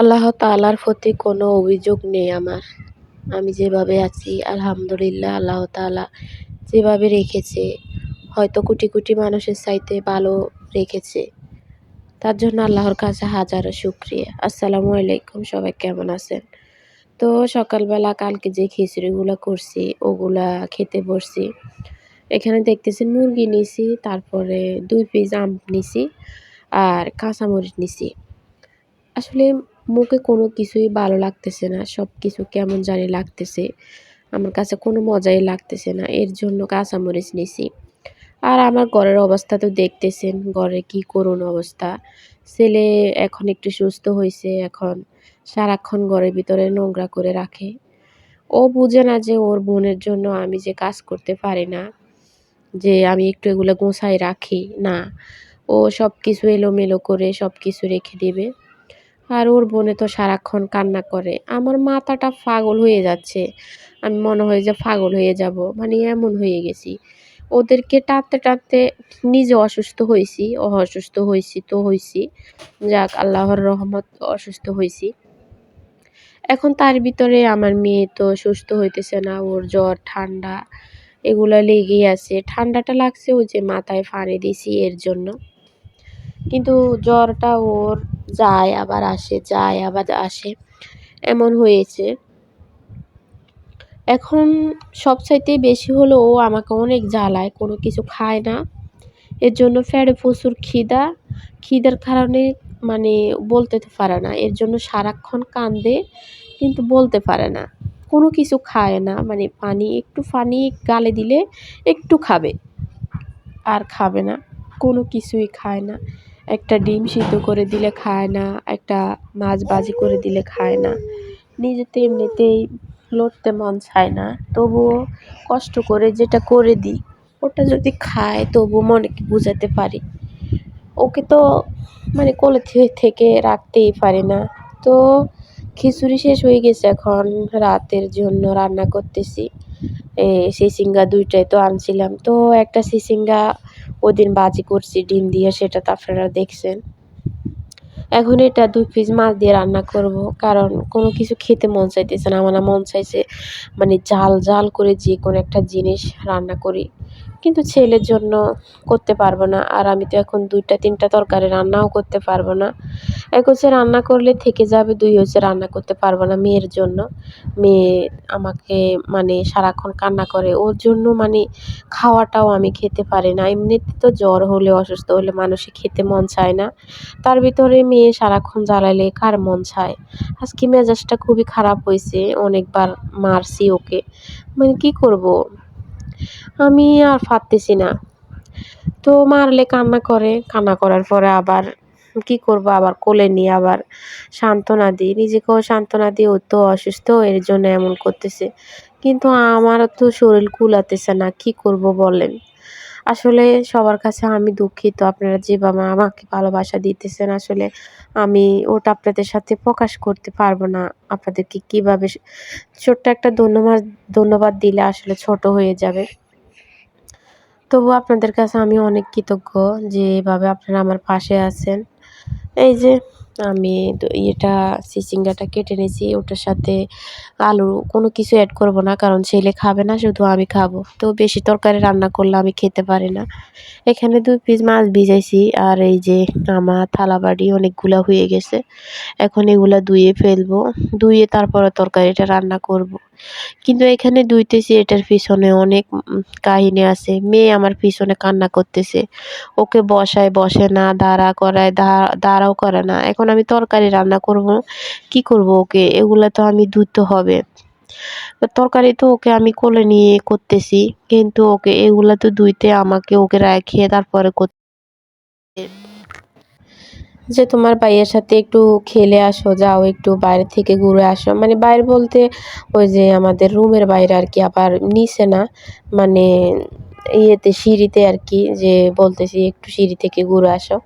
আল্লাহ তালার প্রতি কোনো অভিযোগ নেই আমার। আমি যেভাবে আছি, আলহামদুলিল্লাহ আল্লাহ তাআলা যেভাবে রেখেছে, হয়তো কোটি কোটি মানুষের চাইতে ভালো রেখেছে। তার জন্য আল্লাহর কাছে হাজারো শুক্রিয়া। আসসালামু আলাইকুম, সবাই কেমন আছেন? তো সকালবেলা কালকে যে খিচুড়িগুলো করছি, ওগুলা খেতে বসছি। এখানে দেখতেছেন মুরগি নিছি, তারপরে দুই পিস আম নিছি আর কাঁচামরিচ নিছি। আসলে মুখে কোনো কিছুই ভালো লাগতেছে না সব কিছু কেমন জানি লাগতেছে। আমার কাছে কোনো মজাই লাগতেছে না, এর জন্য কাঁচামরিচ নিছি। আর আমার ঘরের অবস্থা তো দেখতেছেন, ঘরে কি করুন অবস্থা। ছেলে এখন একটু সুস্থ হয়েছে এখন, সারাক্ষণ ঘরের ভিতরে নোংরা করে রাখে। ও বুঝে না যে ওর বোনের জন্য আমি যে কাজ করতে পারি না, যে আমি একটু এগুলো গোছায় রাখি, না। ও সব কিছু এলোমেলো করে সব কিছু রেখে দেবে। আর ওর বোনে তো সারাক্ষণ কান্না করে। আমার মাথাটা পাগল হয়ে যাচ্ছে। আমি মনে হয় যে পাগল হয়ে যাব। মানে এমন হয়ে গেছি। ওদেরকে টানতে টানতে নিজে অসুস্থ হয়েছি। ও অসুস্থ হয়েছি তো হয়েছি। যাক, আল্লাহর রহমত অসুস্থ হয়েছি। এখন তার ভিতরে আমার মেয়ে তো সুস্থ হইতেছে না। ওর জ্বর, ঠান্ডা এগুলো লেগেই আছে। ঠান্ডাটা লাগছে ওই যে মাথায় ফাঁড়ে দিছি এর জন্য। কিন্তু জ্বরটা ওর যায়, আবার আসে, যায়, আবার আসে। এমন হয়েছে। এখন সবচাইতে বেশি হলো ও আমাকে অনেক জ্বালায়, কোনো কিছু খায় না। এর জন্য ফ্যাড়ে প্রচুর খিদা। খিদার কারণে মানে বলতে তো পারে না। এর জন্য সারাক্ষণ কান্দে, কিন্তু বলতে পারে না। কোনো কিছু খায় না মানে পানি, একটু পানি গালে দিলে একটু খাবে। আর খাবে না, কোনো কিছুই খায় না। একটা ডিম সিদ্ধ করে দিলে খায় না, একটা মাছ ভাজি করে দিলে খায় না। নিজে তো এমনিতেই লড়তে মন চায় না, তবুও কষ্ট করে যেটা করে দিই, ওটা যদি খায় তবু মনেকে বুঝাতে পারি। ওকে তো মানে কোলে থেকে রাখতেই পারি না। তো খিচুড়ি শেষ হয়ে গেছে এখন, রাতের জন্য রান্না করতেছি। সিসিঙ্গা দুইটাই তো আনছিলাম। তো একটা সিসিঙ্গা ওদিন বাজি করছি, ডিম দিয়ে সেটা তো আপনারা দেখছেন। এখন এটা দুই পিস মাছ দিয়ে রান্না করব, কারণ কোনো কিছু খেতে মন চাইতেছে না। আমার মন চাইছে মানে জাল জাল করে যে কোনো একটা জিনিস রান্না করি। কিন্তু ছেলের জন্য করতে পারব না। আর আমি তো এখন দুইটা, তিনটা তরকারি রান্নাও করতে পারব না। এক হচ্ছে রান্না করলে থেকে যাবে, দুই হচ্ছে রান্না করতে পারব না মেয়ের জন্য। মেয়ে আমাকে মানে সারাক্ষণ কান্না করে। ওর জন্য মানে খাওয়াটাও আমি খেতে পারি না। এমনিতে তো জ্বর হলে, অসুস্থ হলে মানুষে খেতে মন চায় না। তার ভিতরে মেয়ে সারাক্ষণ জ্বালালে কার মন চায়? আজকে মেজাজটা খুবই খারাপ হয়েছে। অনেকবার মারছি ওকে। মানে কি করব? আমি আর পারতেছি না। তো মারলে কান্না করে, কান্না করার পরে আবার কি করব? আবার কোলে নিয়ে আবার সান্ত্বনা দিই। নিজেকেও সান্ত্বনা দিই, ও তো অসুস্থ, এর জন্য এমন করতেছে। কিন্তু আমার তো শরীর কুলাতেছে না, কি করব বলেন? আসলে সবার কাছে আমি দুঃখিত। আপনারা যে যেভাবে আমাকে ভালোবাসা দিতেছেন, আসলে আমি ওটা আপনাদের সাথে প্রকাশ করতে পারব না। আপনাদেরকে কীভাবে ছোট্ট একটা ধন্যবাদ ধন্যবাদ দিলে আসলে ছোট হয়ে যাবে। তবু আপনাদের কাছে আমি অনেক কৃতজ্ঞ যে এভাবে আপনারা আমার পাশে আছেন। এই যে আমি এটা চিচিঙ্গাটা কেটে নিয়েছি, ওটার সাথে আলু কোনো কিছু অ্যাড করব না, কারণ ছেলে খাবে না, শুধু আমি খাব। তো বেশি তরকারি রান্না করলে আমি খেতে পারি না। এখানে দুই পিস মাছ ভিজাইছি, আর এই যে আমার থালা বাড়ি অনেকগুলো হয়ে গেছে। এখন এগুলো ধুয়ে ফেলব, ধুয়ে তারপরে তরকারিটা রান্না করব। কিন্তু এখানে ধুইতেছি এটার পিছনে অনেক কাহিনী আছে। মেয়ে আমার পিছনে কান্না করতেছে। ওকে বসায়, বসে না, দাঁড়া করায় দাঁড়াও করে না। এখন আমি তরকারি রান্না করব। কি করব ওকে? এগুলা তো আমি ধুতে হবে। তরকারি তো ওকে আমি কোলে নিয়ে করতেছি। কিন্তু ওকে এগুলা তো দুইতে আমাকে, ওকে রেখে তারপরে করতে যে তোমার ভাইয়ের সাথে একটু খেলে আসো, যাও একটু বাইরে থেকে ঘুরে আসো। মানে বাইরে বলতে ওই যে আমাদের রুমের বাইরে আর কি, আবার নিচে না মানে ইয়েতে, সিঁড়িতে আর কি, যে বলতেছি একটু সিঁড়ি থেকে ঘুরে আসো।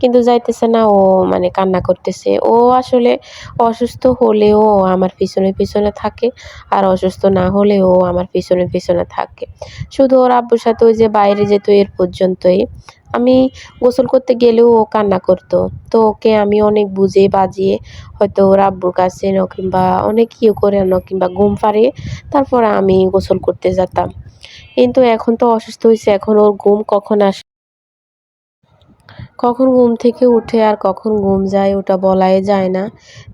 কিন্তু যাইতেছে না, ও মানে কান্না করতেছে। ও আসলে অসুস্থ হলেও আমার পিছনে পিছনে থাকে, আর অসুস্থ না হলেও আমার পিছনে পিছনে থাকে। শুধু ওর আব্বুর সাথে ওই যে বাইরে যেত এর পর্যন্তই। আমি গোসল করতে গেলেও ও কান্না করতো। তো ওকে আমি অনেক বুঝিয়ে বাজিয়ে হয়তো ওর আব্বুর কাছে ন কিংবা অনেক ইয়ে করে ন কিংবা ঘুম পাড়িয়ে তারপর আমি গোসল করতে যেতাম। কিন্তু এখন তো অসুস্থ হয়েছে, এখন ওর ঘুম কখন আসে কখন ঘুম থেকে উঠে আর কখন ঘুম যায় ওটা বলাই যায় না।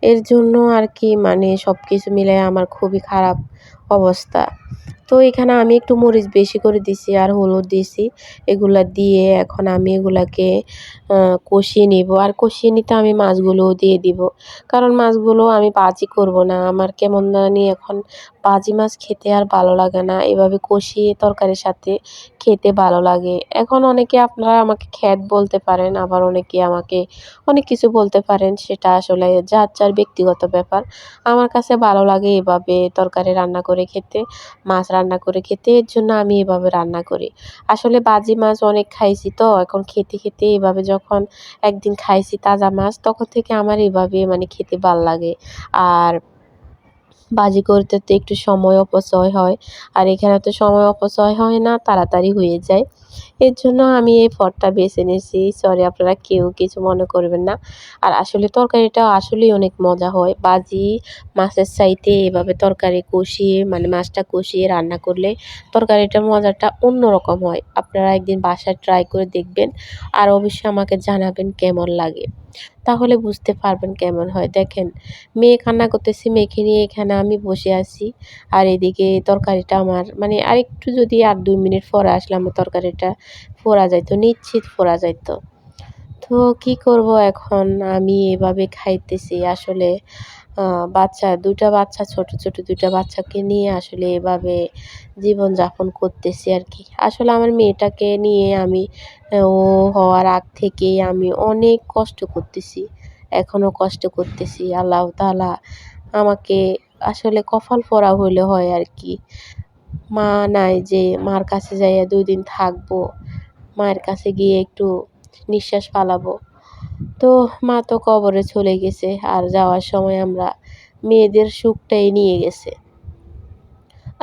এর জন্য আর কি মানে সব কিছু মিলে আমার খুবই খারাপ অবস্থা। তো এখানে আমি একটু মরিচ বেশি করে দিছি আর হলুদ দিছি। এগুলা দিয়ে এখন আমি এগুলাকে কষিয়ে নিব। আর কষিয়ে নিতে আমি মাছগুলোও দিয়ে দিব। কারণ মাছগুলো আমি বাজি করব না। আমার কেমন জানি এখন বাজি মাছ খেতে আর ভালো লাগে না। এভাবে কষিয়ে তরকারির সাথে খেতে ভালো লাগে। এখন অনেকে আপনারা আমাকে খ্যাত বলতে পারেন, আবার অনেকে আমাকে অনেক কিছু বলতে পারেন। সেটা আসলে যার যার ব্যক্তিগত ব্যাপার। আমার কাছে ভালো লাগে এভাবে তরকারি রান্না করে খেতে, মাছ রান্না করে খেতে, এর জন্য আমি এভাবে রান্না করি। আসলে বাজি মাছ অনেক খাইছি তো, এখন খেতে খেতে এভাবে যখন একদিন খাইছি তাজা মাছ, তখন থেকে আমার এভাবে মানে খেতে ভালো লাগে। আর বাজি করতে তো একটু সময় অপচয় হয়, আর এখানে তো সময় অপচয় হয় না, তাড়াতাড়ি হয়ে যায়। এর জন্য আমি এই পথটা বেছে নিয়েছি। সরি আপনারা কেউ কিছু মনে করবেন না। আর আসলে তরকারিটা আসলেই অনেক মজা হয়। বাজি, মাছের চাইতে এভাবে তরকারি কষিয়ে মানে মাছটা কষিয়ে রান্না করলে তরকারিটার মজাটা অন্যরকম হয়। আপনারা একদিন বাসায় ট্রাই করে দেখবেন আর অবশ্যই আমাকে জানাবেন কেমন লাগে। তাহলে বুঝতে পারবেন কেমন হয়। দেখেন, মেয়ে কান্না করতেছি, মেয়েকে নিয়ে এখানে আমি বসে আছি। আর এদিকে তরকারিটা আমার মানে আরেকটু যদি আর দুই মিনিট পরে আসলে আমার তরকারিটা ফোড়া যাইত, নিশ্চিত ফোড়া যাইত। তো কি করব এখন? আমি এভাবে খাইতেছি। আসলে বাচ্চা দুটা বাচ্চা, ছোট ছোট দুটা বাচ্চাকে নিয়ে আসলে এভাবে জীবনযাপন করতেছি আর কি। আসলে আমার মেয়েটাকে নিয়ে আমি, ও হওয়ার আগ থেকেই আমি অনেক কষ্ট করতেছি এখনও কষ্ট করতেছি। আল্লাহ তাআলা আমাকে আসলে কপাল পোড়া হইলে হয় আর কি। মা নাই যে মার কাছে যাইয়া দুই দিন থাকব, মায়ের কাছে গিয়ে একটু নিঃশ্বাস ফালাবো। তো মা তো কবরে চলে গেছে, আর যাওয়ার সময় আমরা মেয়েদের সুখটাই নিয়ে গেছে।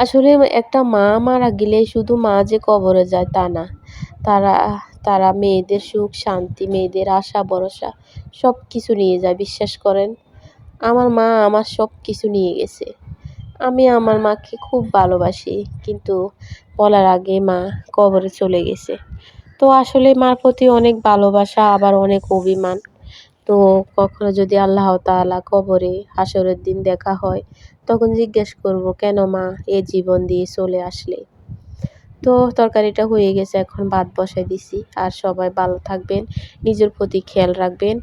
আসলে একটা মা মারা গেলে শুধু মা যে কবরে যায় তা না, তারা তারা মেয়েদের সুখ, শান্তি, মেয়েদের আশা, ভরসা সব কিছু নিয়ে যায়, বিশ্বাস করেন? আমার মা আমার সব কিছু নিয়ে গেছে। আমি আমার মাকে খুব ভালোবাসি, কিন্তু বলার আগে মা কবরে চলে গেছে। তো আসলে মার প্রতি অনেক ভালোবাসা, আবার অনেক অভিমান। তো কখনো যদি আল্লাহ তাআলা কবরে হাসরের দিন দেখা হয়, তখন জিজ্ঞেস করব, কেন মা এ জীবন দিয়ে চলে আসলে? তো তরকারিটা হয়ে গেছে, এখন ভাত বসাই দিছি। আর সবাই ভালো থাকবেন, নিজের প্রতি খেয়াল রাখবেন।